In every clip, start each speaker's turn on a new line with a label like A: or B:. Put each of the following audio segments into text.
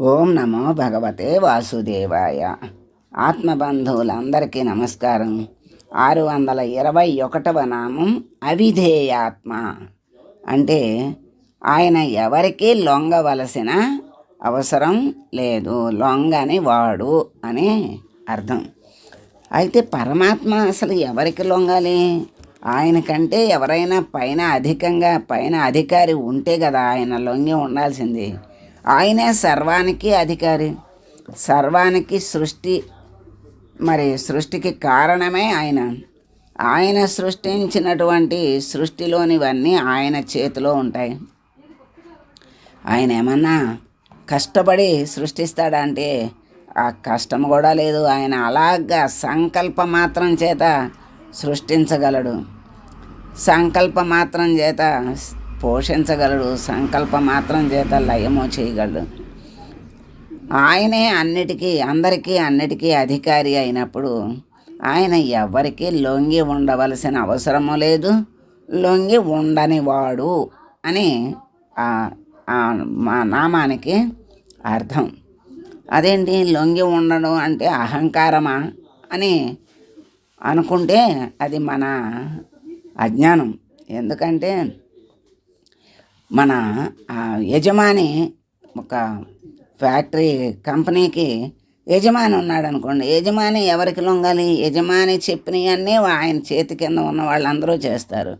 A: ఓం నమో భగవతే వాసుదేవాయ. ఆత్మబంధువులందరికీ నమస్కారం. ఆరు వందల ఇరవై ఒకటవ నామం అవిధేయాత్మ. అంటే ఆయన ఎవరికీ లొంగవలసిన అవసరం లేదు. లొంగని వాడు అని అర్థం. అయితే పరమాత్మ అసలు ఎవరికి లొంగాలి? ఆయన కంటే ఎవరైనా పైన అధికంగా పైన అధికారి ఉంటే కదా ఆయన లొంగి ఉండాల్సింది. ఆయనే సర్వానికి అధికారి. సర్వానికి సృష్టి మరి సృష్టికి కారణమే ఆయన. ఆయన సృష్టించినటువంటి సృష్టిలోనివన్నీ ఆయన చేతిలో ఉంటాయి. ఆయన ఏమన్నా కష్టపడి సృష్టిస్తాడా అంటే ఆ కష్టం కూడా లేదు. ఆయన అలాగా సంకల్ప మాత్రం చేత సృష్టించగలడు. సంకల్ప మాత్రం చేత పోషించగలడు. సంకల్ప మాత్రం చేత లయము చేయగలడు. ఆయనే అన్నిటికీ అందరికీ అన్నిటికీ అధికారి అయినప్పుడు ఆయన ఎవరికీ లొంగి ఉండవలసిన అవసరము లేదు. లొంగి ఉండని వాడు అని ఆ మా నామానికి అర్థం. అదేంటి? లొంగి ఉండడం అంటే అహంకారమా అని అనుకుంటే అది మన అజ్ఞానం. ఎందుకంటే మన యజమాని ఒక ఫ్యాక్టరీ కంపెనీకి యజమాని ఉన్నాడు అనుకోండి యజమాని ఎవరికి లొంగాలి? యజమాని చెప్పినవన్నీ ఆయన చేతి కింద ఉన్న వాళ్ళందరూ చేస్తారు.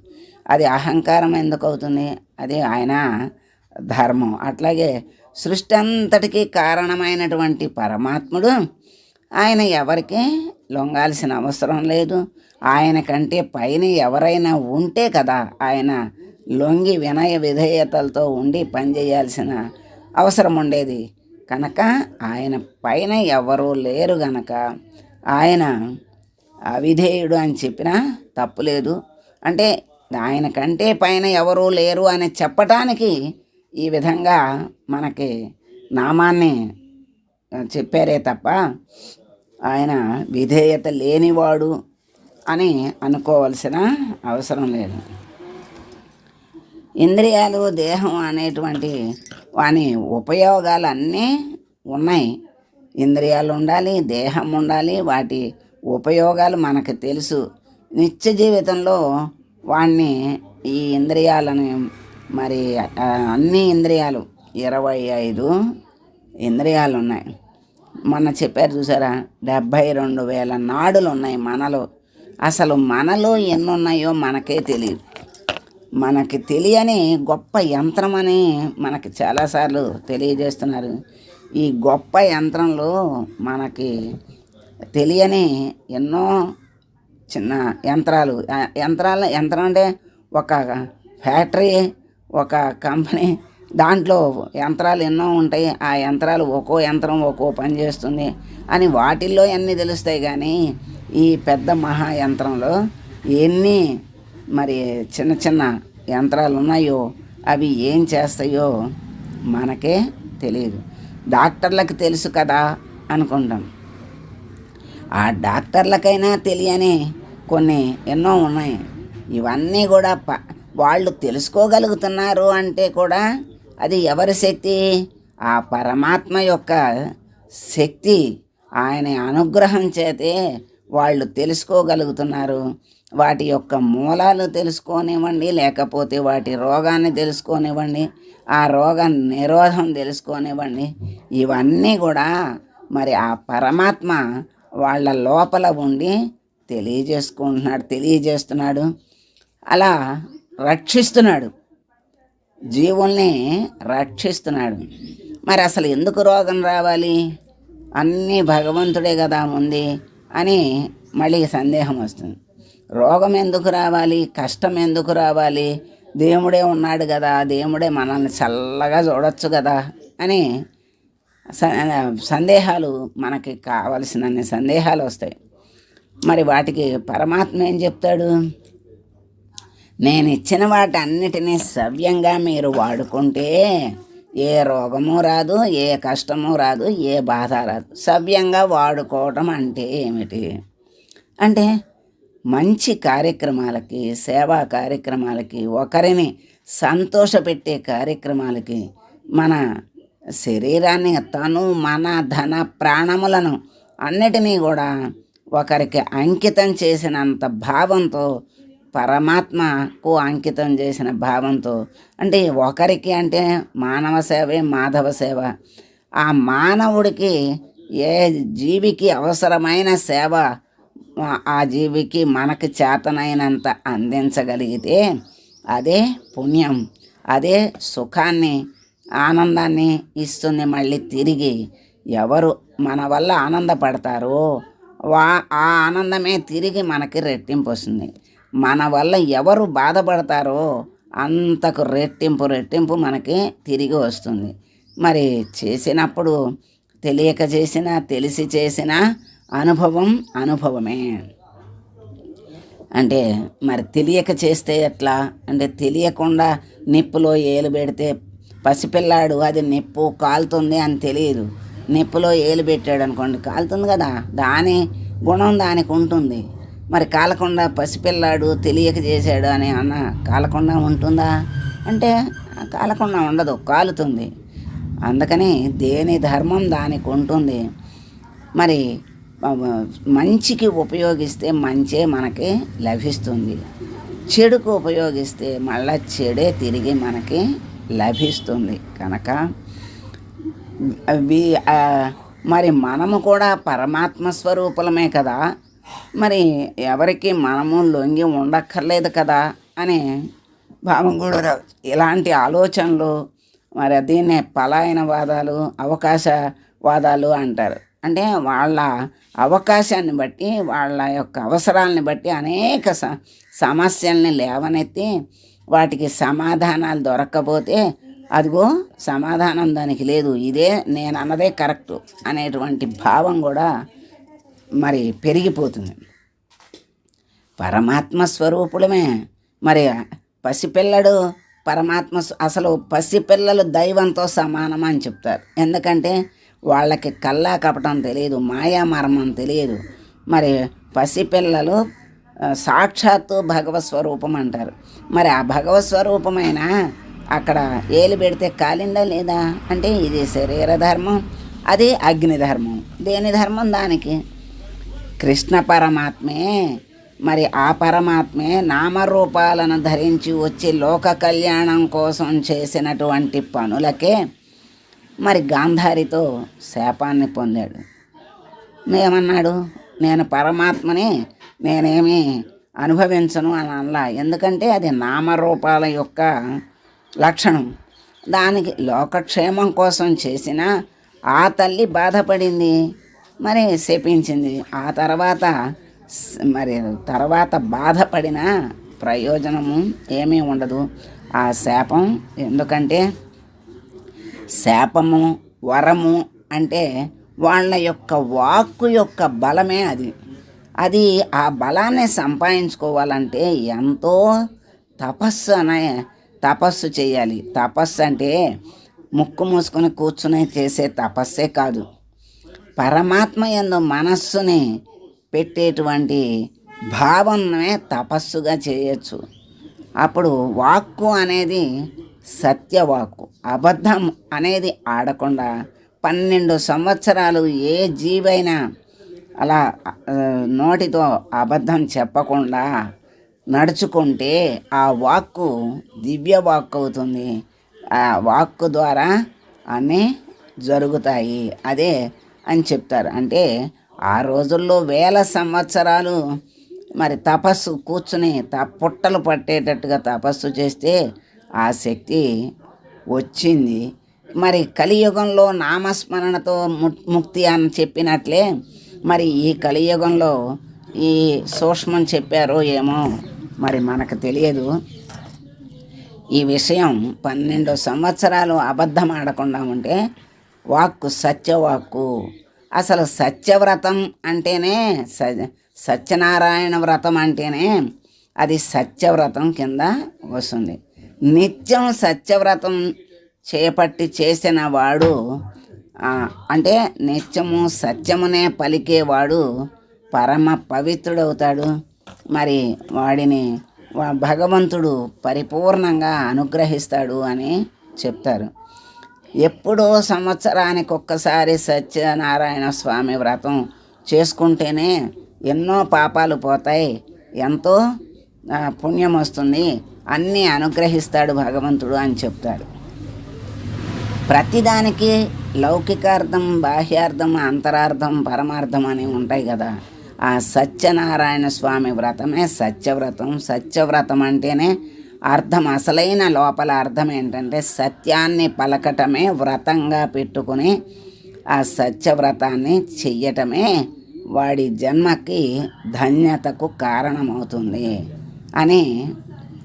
A: అది అహంకారం ఎందుకు అవుతుంది? అది ఆయన ధర్మం. అట్లాగే సృష్టి అంతటికీ కారణమైనటువంటి పరమాత్ముడు ఆయన ఎవరికి లొంగాల్సిన అవసరం లేదు. ఆయన కంటే పైన ఎవరైనా ఉంటే కదా ఆయన లొంగి వినయ విధేయతలతో ఉండి పనిచేయాల్సిన అవసరం ఉండేది కనుక ఆయన పైన ఎవరూ లేరు గనక ఆయన అవిధేయుడు అని చెప్పినా తప్పులేదు అంటే ఆయన కంటే పైన ఎవరూ లేరు అని చెప్పటానికి ఈ విధంగా మనకి నామాన్ని చెప్పారే తప్ప ఆయన విధేయత లేనివాడు అని అనుకోవలసిన అవసరం లేదు. ఇంద్రియాలు దేహం అనేటువంటి వాని ఉపయోగాలు అన్నీ ఉన్నాయి. ఇంద్రియాలు ఉండాలి దేహం ఉండాలి వాటి ఉపయోగాలు మనకు తెలుసు. నిత్య జీవితంలో వాణ్ణి ఈ ఇంద్రియాలని మరి అన్ని ఇంద్రియాలు ఇరవై ఐదు ఇంద్రియాలు ఉన్నాయి. మొన్న చెప్పారు చూసారా? డెబ్భై రెండు వేల నాడులు ఉన్నాయి మనలో. అసలు మనలో ఎన్ని ఉన్నాయో మనకే తెలియదు. మనకి తెలియని గొప్ప యంత్రం అని మనకి చాలాసార్లు తెలియజేస్తున్నారు. ఈ గొప్ప యంత్రంలో మనకి తెలియని ఎన్నో చిన్న యంత్రాలు. యంత్రాల యంత్రం అంటే ఒక ఫ్యాక్టరీ ఒక కంపెనీ. దాంట్లో యంత్రాలు ఎన్నో ఉంటాయి. ఆ యంత్రాలు ఒక్కో యంత్రం ఒక్కో పని చేస్తుంది అని వాటిల్లో అన్నీ తెలుస్తాయి కానీ ఈ పెద్ద మహా యంత్రంలో ఎన్ని మరి చిన్న చిన్న యంత్రాలు ఉన్నాయో అవి ఏం చేస్తాయో మనకే తెలియదు. డాక్టర్లకు తెలుసు కదా అనుకుంటాం. ఆ డాక్టర్లకైనా తెలియని కొన్ని ఎన్నో ఉన్నాయి. ఇవన్నీ కూడా ప వాళ్ళు తెలుసుకోగలుగుతున్నారు అంటే కూడా అది ఎవరి శక్తి? ఆ పరమాత్మ యొక్క శక్తి ఆయన అనుగ్రహం చేతే వాళ్ళు తెలుసుకోగలుగుతున్నారు. వాటి యొక్క మూలాలు తెలుసుకోనివ్వండి లేకపోతే వాటి రోగాన్ని తెలుసుకోనివ్వండి ఆ రోగ నిరోధం తెలుసుకోనివ్వండి. ఇవన్నీ కూడా మరి ఆ పరమాత్మ వాళ్ళ లోపల ఉండి తెలియజేసుకుంటున్నాడు తెలియజేస్తున్నాడు. అలా రక్షిస్తున్నాడు. జీవుల్ని రక్షిస్తున్నాడు. మరి అసలు ఎందుకు రోగం రావాలి? అన్నీ భగవంతుడే కదా ఉంది అని మళ్ళీ సందేహం వస్తుంది. రోగం ఎందుకు రావాలి? కష్టం ఎందుకు రావాలి? దేవుడే ఉన్నాడు కదా దేవుడే మనల్ని చల్లగా చూడొచ్చు కదా అని స- సందేహాలు మనకి కావలసినన్ని సందేహాలు వస్తాయి. మరి వాటికి పరమాత్మ ఏం చెప్తాడు? నేను ఇచ్చిన వాటన్నిటినీ సవ్యంగా మీరు వాడుకుంటే ఏ రోగము రాదు ఏ కష్టము రాదు ఏ బాధ రాదు. సవ్యంగా వాడుకోవటం అంటే ఏమిటి? అంటే మంచి కార్యక్రమాలకి సేవా కార్యక్రమాలకి ఒకరిని సంతోషపెట్టే కార్యక్రమాలకి మన శరీరాన్ని తను మన ధన ప్రాణములను అన్నిటినీ కూడా ఒకరికి అంకితం చేసినంత భావంతో పరమాత్మకు అంకితం చేసిన భావంతో అంటే ఒకరికి అంటే మానవ సేవే మాధవ సేవ. ఆ మానవుడికి ఏ జీవికి అవసరమైన సేవ ఆ- జీవికి మనకు చేతనైనంత అందించగలిగితే అదే పుణ్యం అదే సుఖాన్ని ఆనందాన్ని ఇస్తుంది మళ్ళీ తిరిగి. ఎవరు మన వల్ల ఆనందపడతారో వా ఆ ఆనందమే తిరిగి మనకి రెట్టింపు వస్తుంది. మన వల్ల ఎవరు బాధపడతారో అంతకు రెట్టింపు రెట్టింపు మనకి తిరిగి వస్తుంది. మరి చేసినప్పుడు తెలియక చేసిన తెలిసి చేసిన అనుభవం అనుభవమే. అంటే మరి తెలియక చేస్తే ఎట్లా? అంటే తెలియకుండా నిప్పులో ఏలు పెడితే పసిపిల్లాడు అది నిప్పు కాలుతుంది అని తెలియదు. నిప్పులో ఏలు పెట్టాడు అనుకోండి కాలుతుంది కదా? దాని గుణం దానికి ఉంటుంది. మరి కాలకుండా పసిపిల్లాడు తెలియక చేశాడు అని అన్న కాలకుండా ఉంటుందా? అంటే కాలకుండా ఉండదు కాలుతుంది. అందుకని దేని ధర్మం దానికి ఉంటుంది? మరి మంచికి ఉపయోగిస్తే మంచే మనకి లభిస్తుంది. చెడుకు ఉపయోగిస్తే మళ్ళా చెడే తిరిగి మనకి లభిస్తుంది. కనుక అవి మరి మనము కూడా పరమాత్మ స్వరూపులమే కదా? మరి ఎవరికి మనము లొంగి ఉండక్కర్లేదు కదా? అని భావం కూడా ఇలాంటి ఆలోచనలు మరి దీన్నే పలాయనవాదాలు అవకాశవాదాలు అంటారు. అంటే వాళ్ళ అవకాశాన్ని బట్టి వాళ్ళ యొక్క అవసరాలను బట్టి అనేక స సమస్యల్ని లేవనెత్తి వాటికి సమాధానాలు దొరక్కపోతే అదిగో సమాధానం దానికి లేదు ఇదే నేను అన్నదే కరెక్టు అనేటువంటి భావం కూడా మరి పెరిగిపోతుంది. పరమాత్మ స్వరూపుడమే మరి పసిపిల్లడు పరమాత్మ అసలు పసిపిల్లలు దైవంతో సమానం అని చెప్తారు. ఎందుకంటే వాళ్ళకి కల్లా కపటం తెలియదు మాయామర్మం తెలియదు. మరి పసిపిల్లలు సాక్షాత్తు భగవత్ స్వరూపం అంటారు. మరి ఆ భగవత్ స్వరూపమైన అక్కడ ఏలు పెడితే కాలిందా లేదా? అంటే ఇది శరీర ధర్మం అది అగ్ని ధర్మం. దేని ధర్మం దానికి? కృష్ణ పరమాత్మే. మరి ఆ పరమాత్మే నామరూపాలను ధరించి వచ్చి లోక కళ్యాణం కోసం చేసినటువంటి పనులకే మరి గాంధారితో శాపాన్ని పొందాడు. ఏమన్నాడు నేను పరమాత్మని నేనేమి అనుభవించను అని అనలా. ఎందుకంటే అది నామరూపాల యొక్క లక్షణం. దానికి లోకక్షేమం కోసం చేసిన ఆ తల్లి బాధపడింది. మరి శపించింది. ఆ తర్వాత మరి తర్వాత బాధపడిన ప్రయోజనము ఏమీ ఉండదు. ఆ శాపం ఎందుకంటే శాపము వరము అంటే వాళ్ళ యొక్క వాక్కు యొక్క బలమే అది. అది ఆ బలాన్ని సంపాదించుకోవాలంటే ఎంతో తపస్సు అనే తపస్సు చేయాలి. తపస్సు అంటే ముక్కు మూసుకొని కూర్చుని చేసే తపస్సే కాదు. పరమాత్మ ఎందు మనస్సుని పెట్టేటువంటి భావమే తపస్సుగా చేయొచ్చు. అప్పుడు వాక్కు అనేది సత్యవాక్కు. అబద్ధం అనేది ఆడకుండా పన్నెండు సంవత్సరాలు ఏ జీవైనా అలా నోటితో అబద్ధం చెప్పకుండా నడుచుకుంటే ఆ వాక్కు దివ్య వాక్కు అవుతుంది. ఆ వాక్కు ద్వారా అన్నీ జరుగుతాయి. అదే అని చెప్తారు. అంటే ఆ రోజుల్లో వేల సంవత్సరాలు మరి తపస్సు కూర్చుని త పుట్టలు పట్టేటట్టుగా తపస్సు చేస్తే ఆ శక్తి వచ్చింది. మరి కలియుగంలో నామస్మరణతో ము- ముక్తి అని చెప్పినట్లే మరి ఈ కలియుగంలో ఈ సూక్ష్మం చెప్పారో ఏమో మరి మనకు తెలియదు. ఈ విషయం పన్నెండు సంవత్సరాలు అబద్ధం ఆడకుండా ఉంటే వాక్కు సత్యవాక్కు. అసలు సత్యవ్రతం అంటేనే స- సత్యనారాయణ వ్రతం అంటేనే అది సత్యవ్రతం కింద వస్తుంది. నిత్యం సత్యవ్రతం చేపట్టి చేసిన వాడు అంటే నిత్యము సత్యమునే పలికేవాడు పరమ పవిత్రుడవుతాడు. మరి వాడిని భగవంతుడు పరిపూర్ణంగా అనుగ్రహిస్తాడు అని చెప్తారు. ఎప్పుడో సంవత్సరానికి ఒక్కసారి సత్యనారాయణ స్వామి వ్రతం చేసుకుంటేనే ఎన్నో పాపాలు పోతాయి. ఎంతో పుణ్యం వస్తుంది. అన్నీ అనుగ్రహిస్తాడు భగవంతుడు అని చెప్తాడు. ప్రతిదానికి లౌకికార్థం బాహ్యార్థం అంతరార్థం పరమార్థం అని ఉంటాయి కదా. ఆ సత్యనారాయణ స్వామి వ్రతమే సత్యవ్రతం. సత్యవ్రతం అంటేనే అర్థం అసలైన లోపల అర్థం ఏంటంటే సత్యాన్ని పలకటమే వ్రతంగా పెట్టుకుని ఆ సత్యవ్రతాన్ని చెయ్యటమే వాడి జన్మకి ధన్యతకు కారణమవుతుంది. అని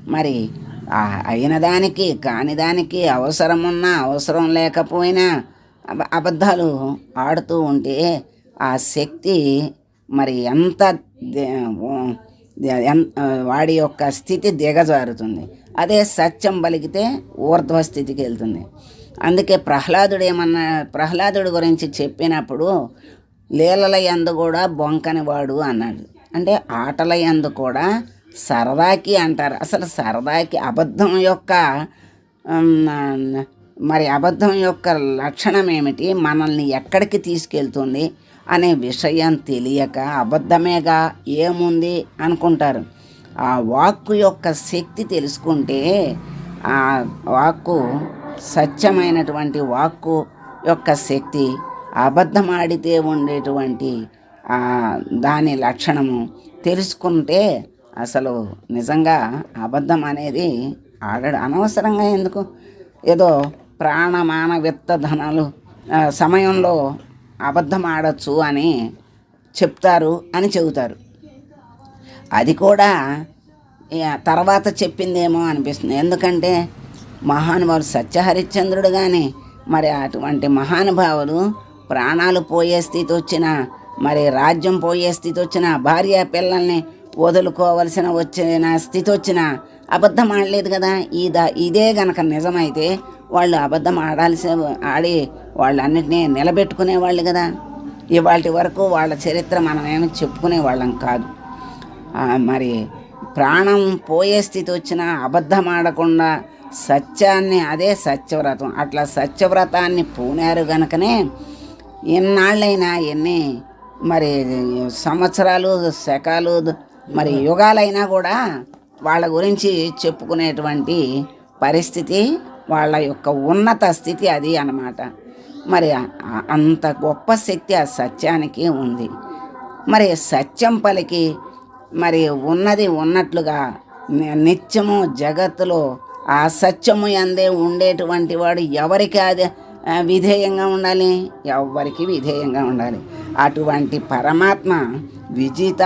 A: మరి అయిన దానికి కాని దానికి అవసరం ఉన్నా అవసరం లేకపోయినా అబ- అబద్ధాలు ఆడుతూ ఉంటే ఆ శక్తి మరి ఎంత వాడి యొక్క స్థితి దిగజారుతుంది. అదే సత్యం పలికితే ఊర్ధ్వ స్థితికి వెళ్తుంది. అందుకే ప్రహ్లాదుడు ఏమన్నా ప్రహ్లాదుడు గురించి చెప్పినప్పుడు లీలల యందు కూడా బొంకనివాడు అన్నాడు. అంటే ఆటల యందు కూడా సరదాకి అంటారు. అసలు సరదాకి అబద్ధం యొక్క మరి అబద్ధం యొక్క లక్షణం ఏమిటి? మనల్ని ఎక్కడికి తీసుకెళ్తుంది అనే విషయం తెలియక అబద్ధమేగా ఏముంది అనుకుంటారు. ఆ వాక్కు యొక్క శక్తి తెలుసుకుంటే ఆ వాక్కు సత్యమైనటువంటి వాక్కు యొక్క శక్తి అబద్ధమాడితే ఉండేటువంటి దాని లక్షణము తెలుసుకుంటే అసలు నిజంగా అబద్ధం అనేది ఆడడు. అనవసరంగా ఎందుకు? ఏదో ప్రాణమాన విత్త ధనాలు సమయంలో అబద్ధం ఆడచ్చు అని చెప్తారు అని చెబుతారు. అది కూడా తర్వాత చెప్పిందేమో అనిపిస్తుంది. ఎందుకంటే మహానుభావుడు సత్యహరిశ్చంద్రుడు కానీ మరి అటువంటి మహానుభావులు ప్రాణాలు పోయే స్థితి వచ్చిన మరి రాజ్యం పోయే స్థితి వచ్చిన భార్య పిల్లల్ని వదులుకోవలసిన వచ్చిన స్థితి వచ్చిన అబద్ధం ఆడలేదు కదా. ఈ ఇదే గనక నిజమైతే వాళ్ళు అబద్ధం ఆడాల్సి ఆడి వాళ్ళన్నిటినీ నిలబెట్టుకునే వాళ్ళు కదా. ఇవాటి వరకు వాళ్ళ చరిత్ర మనమేమి చెప్పుకునే వాళ్ళం కాదు. మరి ప్రాణం పోయే స్థితి వచ్చినా అబద్ధం ఆడకుండా సత్యాన్ని అదే సత్యవ్రతం అట్లా సత్యవ్రతాన్ని పూనారు గనకనే ఎన్నాళ్ళైనా ఎన్ని మరి సంవత్సరాలు శకాలు మరి యుగాలైనా కూడా వాళ్ళ గురించి చెప్పుకునేటువంటి పరిస్థితి వాళ్ళ యొక్క ఉన్నత స్థితి అది అన్నమాట. మరి అంత గొప్ప శక్తి ఆ సత్యానికి ఉంది. మరి సత్యం పలికి మరి ఉన్నది ఉన్నట్లుగా నిత్యము జగత్తులో ఆ సత్యము అందే ఉండేటువంటి వాడు ఎవరికి అది విధేయంగా ఉండాలి? ఎవరికి విధేయంగా ఉండాలి? అటువంటి పరమాత్మ విజిత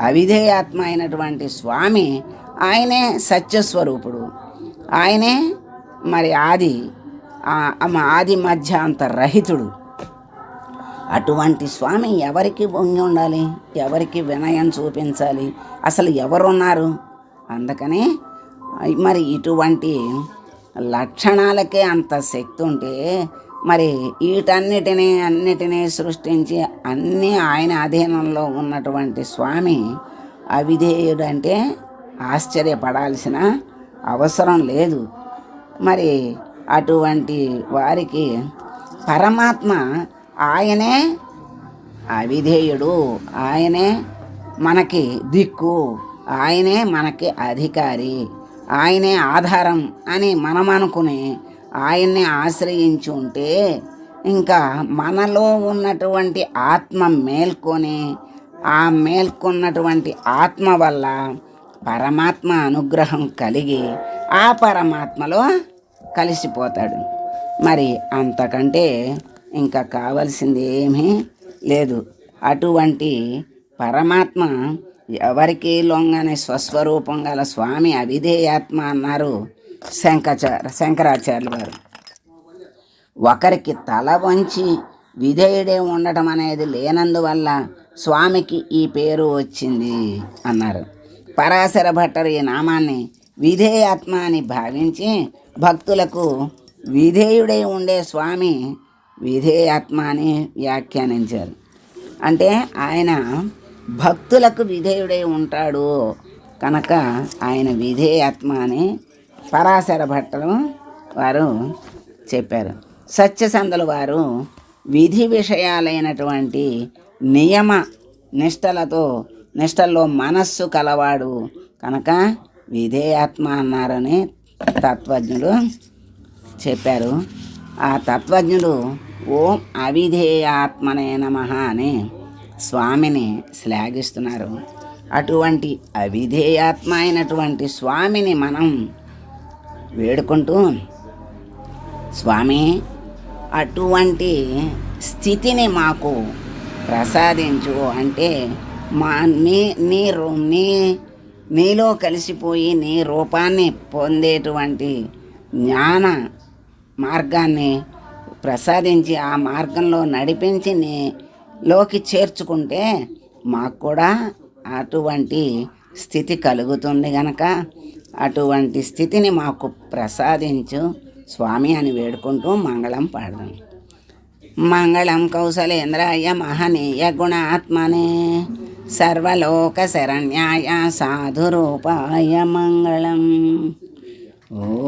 A: అవిధేయాత్మ అయినటువంటి స్వామి ఆయనే సత్యస్వరూపుడు. ఆయనే మరి ఆది ఆ- ఆ ఆది మధ్యాంత రహితుడు. అటువంటి స్వామి ఎవరికి వంగి ఉండాలి? ఎవరికి వినయం చూపించాలి? అసలు ఎవరున్నారు? అందుకని మరి ఇటువంటి లక్షణాలకే అంత శక్తి ఉంటే మరి వీటన్నిటినీ అన్నిటినీ సృష్టించి అన్నీ ఆయన అధీనంలో ఉన్నటువంటి స్వామి అవిధేయుడు అంటే ఆశ్చర్యపడాల్సిన అవసరం లేదు. మరి అటువంటి వారికి పరమాత్మ ఆయనే అవిధేయుడు ఆయనే మనకి దిక్కు ఆయనే మనకి అధికారి ఆయనే ఆధారం అని మనం అనుకునే ఆయన్ని ఆశ్రయించి ఉంటే ఇంకా మనలో ఉన్నటువంటి ఆత్మ మేల్కొని ఆ మేల్కొన్నటువంటి ఆత్మ వల్ల పరమాత్మ అనుగ్రహం కలిగి ఆ పరమాత్మలో కలిసిపోతాడు. మరి అంతకంటే ఇంకా కావలసింది ఏమీ లేదు. అటువంటి పరమాత్మ ఎవరికీ లొంగని స్వస్వరూపం గల స్వామి అవిధేయాత్మ అన్నారు. శంకరాచార్య శంకరాచార్యులు వారు ఒకరికి తల వంచి విధేయుడే ఉండటం అనేది లేనందువల్ల స్వామికి ఈ పేరు వచ్చింది అన్నారు. పరాశర భట్టరు ఈ నామాన్ని విధేయాత్మ అని భావించి భక్తులకు విధేయుడై ఉండే స్వామి విధేయాత్మ అని వ్యాఖ్యానించారు. అంటే ఆయన భక్తులకు విధేయుడై ఉంటాడు కనుక ఆయన విధేయాత్మ అని పరాశర భట్టలు వారు చెప్పారు. సత్యసందలు వారు విధి విషయాలైనటువంటి నియమ నిష్టలతో నిష్టల్లో మనస్సు కలవాడు కనుక విధేయాత్మ అన్నారని తత్వజ్ఞుడు చెప్పారు. ఆ తత్వజ్ఞుడు ఓం అవిధేయాత్మనే నమ అని స్వామిని శ్లాఘిస్తున్నారు. అటువంటి అవిధేయాత్మ అయినటువంటి స్వామిని మనం వేడుకుంటూ స్వామి అటువంటి స్థితిని మాకు ప్రసాదించు అంటే మా నీ నీ రూ నీ నీలో కలిసిపోయి నీ రూపాన్ని పొందేటువంటి జ్ఞాన మార్గాన్ని ప్రసాదించి ఆ మార్గంలో నడిపించి నీలోకి చేర్చుకుంటే మాకు కూడా అటువంటి స్థితి కలుగుతుంది గనక అటువంటి స్థితిని మాకు ప్రసాదించు స్వామి అని వేడుకుంటూ మంగళం పాడదాం. మంగళం కౌశలేంద్రాయ మహనీయ గుణాత్మనే సర్వలోక శరణ్యాయ సాధురూపాయ మంగళం. ఓ.